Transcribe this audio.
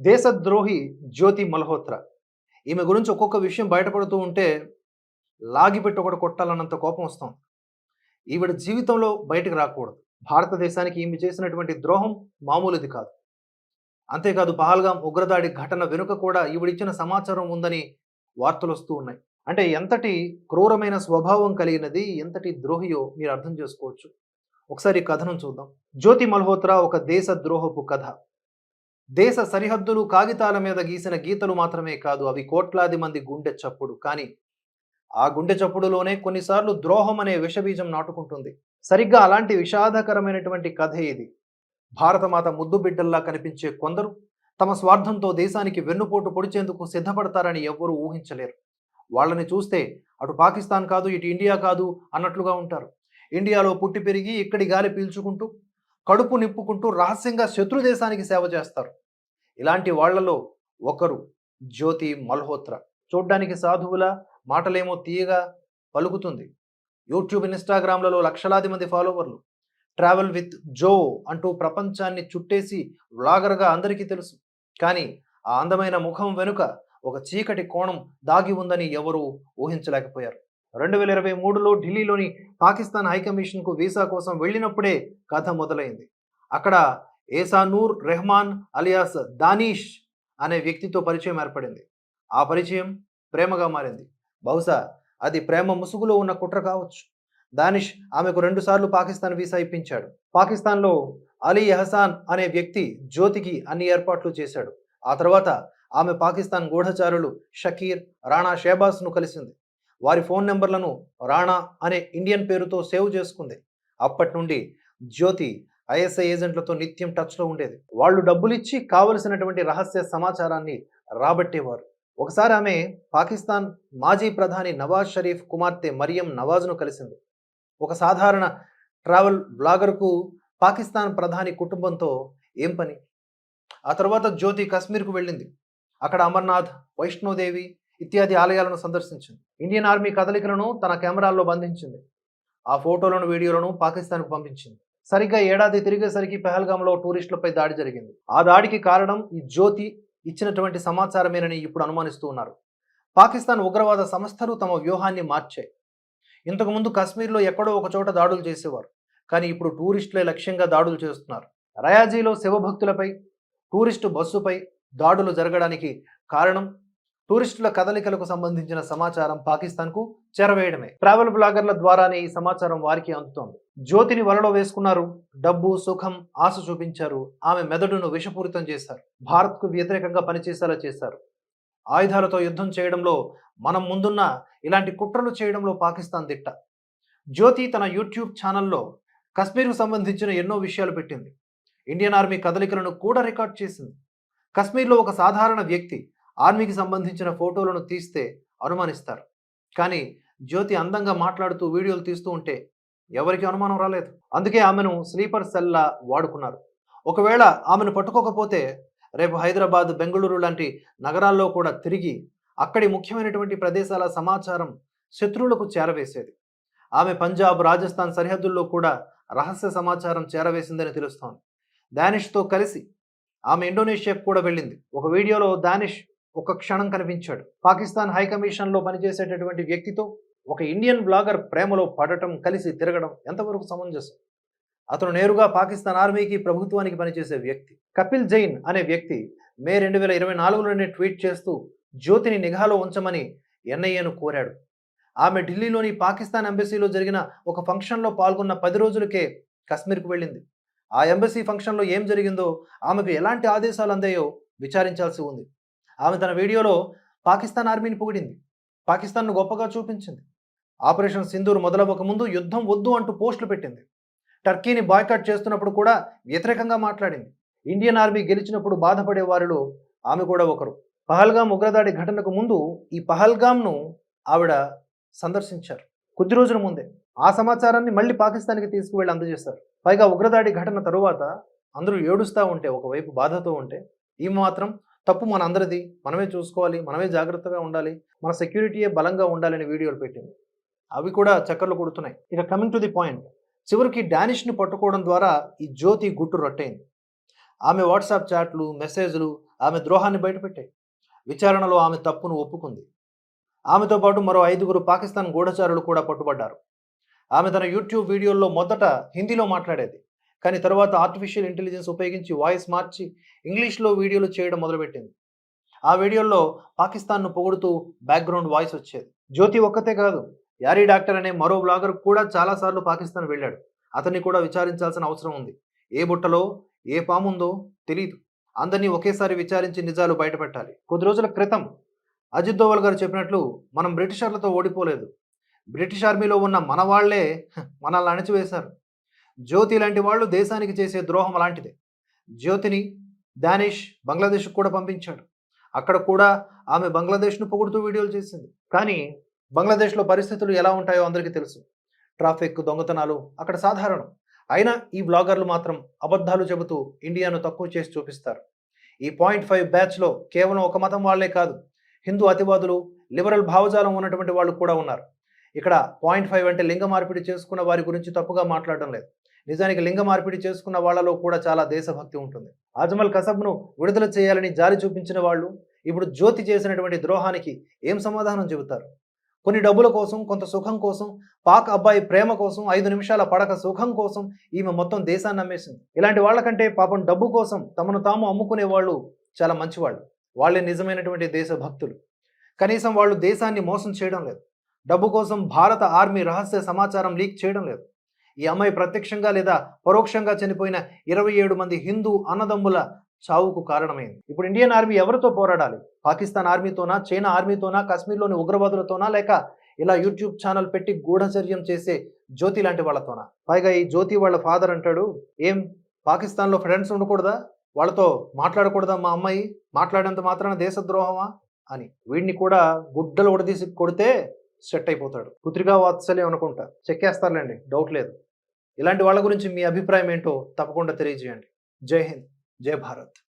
దేశద్రోహి జ్యోతి మల్హోత్రా. ఈమె గురించి ఒక్కొక్క విషయం బయటపడుతూ ఉంటే లాగిపెట్టి ఒకటి కొట్టాలన్నంత కోపం వస్తుంది. ఈవిడ జీవితంలో బయటకు రాకూడదు. భారతదేశానికి ఈమె చేసినటువంటి ద్రోహం మామూలుది కాదు. అంతేకాదు పహల్గాం ఉగ్రదాడి ఘటన వెనుక కూడా ఈవిడిచ్చిన సమాచారం ఉందని వార్తలు వస్తూ ఉన్నాయి. అంటే ఎంతటి క్రూరమైన స్వభావం కలిగినది ఎంతటి ద్రోహియో మీరు అర్థం చేసుకోవచ్చు. ఒకసారి కథను కథనం చూద్దాం. జ్యోతి మల్హోత్రా ఒక దేశ ద్రోహపు కథ. దేశ సరిహద్దులు కాగితాల మీద గీసిన గీతలు మాత్రమే కాదు అవి కోట్లాది మంది గుండె చప్పుడు. కానీ ఆ గుండె చప్పుడులోనే కొన్నిసార్లు ద్రోహం అనే విషబీజం నాటుకుంటుంది. సరిగ్గా అలాంటి విషాదకరమైనటువంటి కథ ఇది భారతమాత ముద్దు బిడ్డల్లా కనిపించే కొందరు తమ స్వార్థంతో దేశానికి వెన్నుపోటు పొడిచేందుకు సిద్ధపడతారని ఎవ్వరూ ఊహించలేరు. వాళ్ళని చూస్తే అటు పాకిస్తాన్ కాదు ఇటు ఇండియా కాదు అన్నట్లుగా ఉంటారు. ఇండియాలో పుట్టి పెరిగి ఇక్కడి గాలి పీల్చుకుంటూ కడుపు నింపుకుంటూ రహస్యంగా శత్రు దేశానికి సేవ చేస్తారు. ఇలాంటి వాళ్ళలో ఒకరు జ్యోతి మల్హోత్రా. చూడ్డానికి సాధువుల మాటలేమో తీయగా పలుకుతుంది. యూట్యూబ్ ఇన్స్టాగ్రామ్లలో లక్షలాది మంది ఫాలోవర్లు. ట్రావెల్ విత్ జో అంటూ ప్రపంచాన్ని చుట్టేసి వ్లాగర్గా అందరికీ తెలుసు. కానీ ఆ అందమైన ముఖం వెనుక ఒక చీకటి కోణం దాగి ఉందని ఎవరూ ఊహించలేకపోయారు. రెండు వేల ఇరవై మూడులో ఢిల్లీలోని పాకిస్తాన్ హైకమిషన్కు వీసా కోసం వెళ్ళినప్పుడే కథ మొదలైంది. అక్కడ ఏసానూర్ రెహమాన్ అలియాస్ దానీష్ అనే వ్యక్తితో పరిచయం ఏర్పడింది. ఆ పరిచయం ప్రేమగా మారింది. బహుశా అది ప్రేమ ముసుగులో ఉన్న కుట్ర కావచ్చు. దానిష్ ఆమెకు రెండుసార్లు పాకిస్తాన్ వీసా ఇప్పించాడు. పాకిస్తాన్లో అలీ ఎహసాన్ అనే వ్యక్తి జ్యోతికి అన్ని ఏర్పాట్లు చేశాడు. ఆ తర్వాత ఆమె పాకిస్తాన్ గూఢచారులు షకీర్ రాణా షేబాస్ను కలిసింది. వారి ఫోన్ నెంబర్లను రాణా అనే ఇండియన్ పేరుతో సేవ్ చేసుకుంది. అప్పటి నుండి జ్యోతి ఐఎస్ఐ ఏజెంట్లతో నిత్యం టచ్లో ఉండేది. వాళ్ళు డబ్బులిచ్చి కావలసినటువంటి రహస్య సమాచారాన్ని రాబట్టేవారు. ఒకసారి ఆమె పాకిస్తాన్ మాజీ ప్రధాని నవాజ్ షరీఫ్ కుమార్తె మరియం నవాజ్ను కలిసింది. ఒక సాధారణ ట్రావెల్ బ్లాగర్కు పాకిస్తాన్ ప్రధాని కుటుంబంతో ఏం పని? ఆ తర్వాత జ్యోతి కశ్మీర్కు వెళ్ళింది. అక్కడ అమర్నాథ్ వైష్ణోదేవి ఇత్యాది ఆలయాలను సందర్శించింది. ఇండియన్ ఆర్మీ కదలికలను తన కెమెరాల్లో బంధించింది. ఆ ఫోటోలను వీడియోలను పాకిస్తాన్కు పంపించింది. సరిగ్గా ఏడాది తిరిగేసరికి పెహల్గాంలో టూరిస్టులపై దాడి జరిగింది. ఆ దాడికి కారణం ఈ జ్యోతి ఇచ్చినటువంటి సమాచారమేనని ఇప్పుడు అనుమానిస్తూ ఉన్నారు. పాకిస్తాన్ ఉగ్రవాద సంస్థలు తమ వ్యూహాన్ని మార్చాయి. ఇంతకుముందు కాశ్మీర్లో ఎక్కడో ఒక చోట దాడులు చేసేవారు. కానీ ఇప్పుడు టూరిస్టులే లక్ష్యంగా దాడులు చేస్తున్నారు. రయాజీలో శివభక్తులపై టూరిస్టు బస్సుపై దాడులు జరగడానికి కారణం టూరిస్టుల కదలికలకు సంబంధించిన సమాచారం పాకిస్తాన్కు చేరవేయడమే. ట్రావెల్ బ్లాగర్ల ద్వారానే ఈ సమాచారం వారికి అందుతోంది. జ్యోతిని వలలో వేసుకున్నారు. డబ్బు సుఖం ఆశ చూపించారు. ఆమె మెదడును విషపూరితం చేశారు. భారత్కు వ్యతిరేకంగా పనిచేసేలా చేశారు. ఆయుధాలతో యుద్ధం చేయడంలో మనం ముందున్న ఇలాంటి కుట్రలు చేయడంలో పాకిస్తాన్ దిట్ట. జ్యోతి తన యూట్యూబ్ ఛానల్లో కశ్మీర్కు సంబంధించిన ఎన్నో విషయాలు పెట్టింది. ఇండియన్ ఆర్మీ కదలికలను కూడా రికార్డ్ చేసింది. కశ్మీర్లో ఒక సాధారణ వ్యక్తి ఆర్మీకి సంబంధించిన ఫోటోలను తీస్తే అనుమానిస్తారు. కానీ జ్యోతి అందంగా మాట్లాడుతూ వీడియోలు తీస్తూ ఉంటే ఎవరికి అనుమానం రాలేదు. అందుకే ఆమెను స్లీపర్ సెల్లా వాడుకున్నారు. ఒకవేళ ఆమెను పట్టుకోకపోతే రేపు హైదరాబాద్ బెంగళూరు లాంటి నగరాల్లో కూడా తిరిగి అక్కడి ముఖ్యమైనటువంటి ప్రదేశాల సమాచారం శత్రువులకు చేరవేసేది. ఆమె పంజాబ్ రాజస్థాన్ సరిహద్దుల్లో కూడా రహస్య సమాచారం చేరవేసిందని తెలుస్తోంది. దానిష్తో కలిసి ఆమె ఇండోనేషియాకు కూడా వెళ్ళింది. ఒక వీడియోలో దానిష్ ఒక క్షణం కనిపించాడు. పాకిస్తాన్ హై కమిషన్లో పనిచేసేటటువంటి వ్యక్తితో ఒక ఇండియన్ బ్లాగర్ ప్రేమలో పడటం కలిసి తిరగడం ఎంతవరకు సమంజసం? అతను నేరుగా పాకిస్తాన్ ఆర్మీకి ప్రభుత్వానికి పనిచేసే వ్యక్తి. కపిల్ జైన్ అనే వ్యక్తి మే రెండు వేల ఇరవై నాలుగులోనే ట్వీట్ చేస్తూ జ్యోతిని నిఘాలో ఉంచమని ఎన్ఐఏను కోరాడు. ఆమె ఢిల్లీలోని పాకిస్తాన్ ఎంబసీలో జరిగిన ఒక ఫంక్షన్లో పాల్గొన్న పది రోజులకే కశ్మీర్కు వెళ్ళింది. ఆ ఎంబసీ ఫంక్షన్లో ఏం జరిగిందో ఆమెకు ఎలాంటి ఆదేశాలు అందాయో విచారించాల్సి ఉంది. ఆమె తన వీడియోలో పాకిస్తాన్ ఆర్మీని పొగిడింది. పాకిస్తాన్ను గొప్పగా చూపించింది. ఆపరేషన్ సింధూర్ మొదలవ్వక ముందు యుద్ధం వద్దు అంటూ పోస్టులు పెట్టింది. టర్కీని బాయ్కాట్ చేస్తున్నప్పుడు కూడా వ్యతిరేకంగా మాట్లాడింది. ఇండియన్ ఆర్మీ గెలిచినప్పుడు బాధపడే వారిలో ఆమె కూడా ఒకరు. పహల్గాం ఉగ్రదాడి ఘటనకు ముందు ఈ పహల్గాంను ఆవిడ సందర్శించారు. కొద్ది రోజుల ముందే ఆ సమాచారాన్ని మళ్ళీ పాకిస్తాన్కి తీసుకువెళ్ళి అందజేశారు. పైగా ఉగ్రదాడి ఘటన తరువాత అందరూ ఏడుస్తూ ఉంటే ఒకవైపు బాధతో ఉంటే ఈ మాత్రం తప్పు మన అందరిది మనమే చూసుకోవాలి మనమే జాగ్రత్తగా ఉండాలి మన సెక్యూరిటీయే బలంగా ఉండాలని వీడియోలు పెట్టింది. అవి కూడా చక్కర్లు కొడుతున్నాయి. ఇక కమింగ్ టు ది పాయింట్. చివరికి డానిష్ని పట్టుకోవడం ద్వారా ఈ జ్యోతి గుట్టు రొట్టయింది ఆమె వాట్సాప్ చాట్లు మెసేజ్లు ఆమె ద్రోహాన్ని బయటపెట్టాయి. విచారణలో ఆమె తప్పును ఒప్పుకుంది. ఆమెతో పాటు మరో ఐదుగురు పాకిస్తాన్ గూఢచారులు కూడా పట్టుబడ్డారు. ఆమె తన యూట్యూబ్ వీడియోల్లో మొదట హిందీలో మాట్లాడేది. కానీ తర్వాత ఆర్టిఫిషియల్ ఇంటెలిజెన్స్ ఉపయోగించి వాయిస్ మార్చి ఇంగ్లీష్లో వీడియోలు చేయడం మొదలుపెట్టింది. ఆ వీడియోల్లో పాకిస్తాన్ను పొగుడుతూ బ్యాక్గ్రౌండ్ వాయిస్ వచ్చేది. జ్యోతి ఒక్కతే కాదు యారీ డాక్టర్ అనే మరో బ్లాగర్ కూడా చాలాసార్లు పాకిస్తాన్ వెళ్ళాడు. అతన్ని కూడా విచారించాల్సిన అవసరం ఉంది. ఏ బుట్టలో ఏ పాముందో తెలియదు అందరినీ ఒకేసారి విచారించి నిజాలు బయటపెట్టాలి. కొద్ది రోజుల క్రితం అజిత్ దోవల్ గారు చెప్పినట్లు మనం బ్రిటిషర్లతో ఓడిపోలేదు. బ్రిటిష్ ఆర్మీలో ఉన్న మన వాళ్ళే మనల్ని అణచివేశారు. జ్యోతి లాంటి వాళ్ళు దేశానికి చేసే ద్రోహం అలాంటిదే. జ్యోతిని డానిష్ బంగ్లాదేశ్కు కూడా పంపించాడు. అక్కడ కూడా ఆమె బంగ్లాదేశ్ను పొగుడుతూ వీడియోలు చేసింది. కానీ బంగ్లాదేశ్లో పరిస్థితులు ఎలా ఉంటాయో అందరికీ తెలుసు. ట్రాఫిక్ దొంగతనాలు అక్కడ సాధారణం. అయినా ఈ బ్లాగర్లు మాత్రం అబద్ధాలు చెబుతూ ఇండియాను తక్కువ చేసి చూపిస్తారు. ఈ పాయింట్ ఫైవ్ బ్యాచ్లో కేవలం ఒక మతం వాళ్ళే కాదు హిందూ అతివాదులు లిబరల్ భావజాలం ఉన్నటువంటి వాళ్ళు కూడా ఉన్నారు. ఇక్కడ పాయింట్ ఫైవ్ అంటే లింగ మార్పిడి చేసుకున్న వారి గురించి తప్పుగా మాట్లాడడం లేదు. నిజానికి లింగ మార్పిడి చేసుకున్న వాళ్ళలో కూడా చాలా దేశభక్తి ఉంటుంది. అజ్మల్ కసబ్ను విడుదల చేయాలని జారి చూపించిన వాళ్ళు ఇప్పుడు జ్యోతి చేసినటువంటి ద్రోహానికి ఏం సమాధానం చెబుతారు? కొన్ని డబ్బుల కోసం కొంత సుఖం కోసం పాక్ అబ్బాయి ప్రేమ కోసం ఐదు నిమిషాల పడక సుఖం కోసం ఈమె మొత్తం దేశాన్ని అమ్మేసింది ఇలాంటి వాళ్ళకంటే పాపం డబ్బు కోసం తమను తాము అమ్ముకునే వాళ్ళు చాలా మంచివాళ్ళు. వాళ్ళే నిజమైనటువంటి దేశభక్తులు. కనీసం వాళ్ళు దేశాన్ని మోసం చేయడం లేదు. డబ్బు కోసం భారత ఆర్మీ రహస్య సమాచారం లీక్ చేయడం లేదు. ఈ అమ్మాయి ప్రత్యక్షంగా లేదా పరోక్షంగా చనిపోయిన ఇరవై ఏడు మంది హిందూ అన్నదమ్ముల చావుకు కారణమైంది. ఇప్పుడు ఇండియన్ ఆర్మీ ఎవరితో పోరాడాలి? పాకిస్తాన్ ఆర్మీతోనా చైనా ఆర్మీతోనా కాశ్మీర్లోని ఉగ్రవాదులతోనా లేక ఇలా యూట్యూబ్ ఛానల్ పెట్టి గూఢచర్యం చేసే జ్యోతి లాంటి వాళ్ళతోనా? పైగా ఈ జ్యోతి వాళ్ళ ఫాదర్ అంటాడు ఏం పాకిస్తాన్లో ఫ్రెండ్స్ ఉండకూడదా? వాళ్ళతో మాట్లాడకూడదా మా అమ్మాయి? మాట్లాడేంత మాత్రాన దేశద్రోహమా? అని. వీడిని కూడా గుడ్డలు ఉడదీసి కొడితే సెట్ అయిపోతాడు. పుత్రికా వాత్సల్యం అనుకుంటా. చెక్కేస్తారులేండి డౌట్ లేదు. ఇలాంటి వాళ్ళ గురించి మీ అభిప్రాయం ఏంటో తప్పకుండా తెలియజేయండి. జై హింద్. జై భారత్.